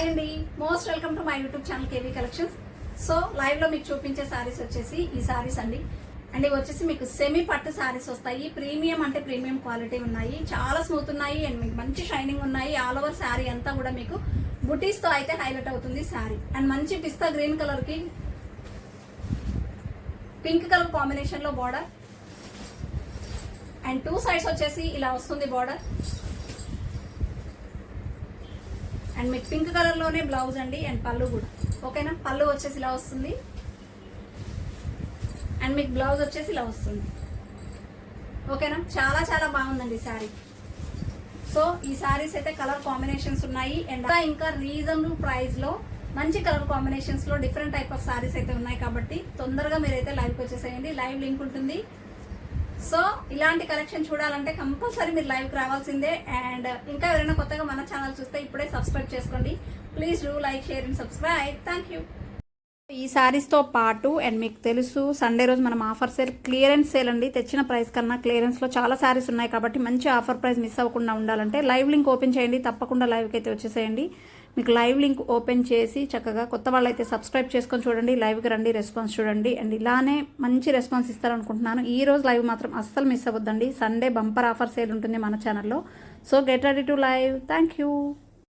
Hi అండి. Most welcome to my YouTube channel KV collections. So లైవ్లో మీకు చూపించే సారీస్ వచ్చేసి ఈ సారీస్ అండి. అండ్ ఇవి వచ్చేసి మీకు సెమీ పట్టు సారీస్ వస్తాయి. ప్రీమియం అంటే ప్రీమియం క్వాలిటీ ఉన్నాయి. చాలా స్మూత్ ఉన్నాయి. అండ్ మీకు మంచి షైనింగ్ ఉన్నాయి. ఆల్ ఓవర్ శారీ అంతా కూడా మీకు బుటీస్తో అయితే హైలైట్ అవుతుంది శారీ అండ్ మంచి పిస్తా గ్రీన్ కలర్కి పింక్ కలర్ కాంబినేషన్లో బార్డర్ అండ్ టూ సైడ్స్ వచ్చేసి ఇలా వస్తుంది బార్డర్ అండ్ మీకు పింక్ కలర్లోనే బ్లౌజ్ అండి అండ్ పళ్ళు కూడా. ఓకేనా? పళ్ళు వచ్చేసి ఇలా వస్తుంది. అండ్ మీకు బ్లౌజ్ వచ్చేసి ఇలా వస్తుంది. ఓకేనా? చాలా చాలా బాగుందండి ఈ శారీ సో ఈ శారీస్ అయితే కలర్ కాంబినేషన్స్ ఉన్నాయి. అండ్ ఇంకా రీజనబుల్ ప్రైస్లో మంచి కలర్ కాంబినేషన్స్లో డిఫరెంట్ టైప్ ఆఫ్ శారీస్ అయితే ఉన్నాయి కాబట్టి తొందరగా మీరైతే లైవ్కి వచ్చేసేయండి. లైవ్ లింక్ ఉంటుంది. సో ఇలాంటి కలెక్షన్ చూడాలంటే కంపల్సరీ మీరు లైవ్కి రావాల్సిందే. అండ్ ఇంకా ఎవరైనా కొత్తగా మన ఛానల్ చూస్తే ఇప్పుడే సబ్స్క్రైబ్ చేసుకోండి. Please do like share and subscribe thank you ఈ శారీస్తో పాటు అండ్ మీకు తెలుసు సండే రోజు మనం ఆఫర్ సేల్ క్లియరెన్స్ సేల్ అండి. తెచ్చిన ప్రైస్ కన్నా క్లియరెన్స్లో చాలా శారీస్ ఉన్నాయి కాబట్టి మంచి ఆఫర్ ప్రైస్ మిస్ అవ్వకుండా ఉండాలంటే లైవ్ లింక్ ఓపెన్ చేయండి. తప్పకుండా లైవ్కి అయితే వచ్చేసేయండి. మీకు లైవ్ లింక్ ఓపెన్ చేసి చక్కగా కొత్త వాళ్ళు అయితే సబ్స్క్రైబ్ చేసుకొని చూడండి. లైవ్కి రండి రెస్పాన్స్ చూడండి. అండ్ ఇలానే మంచి రెస్పాన్స్ ఇస్తారనుకుంటున్నాను. ఈ రోజు లైవ్ మాత్రం అస్సలు మిస్ అవ్వద్దండి. సండే బంపర్ ఆఫర్ సేల్ ఉంటుంది మన ఛానల్లో so get ready to live thank you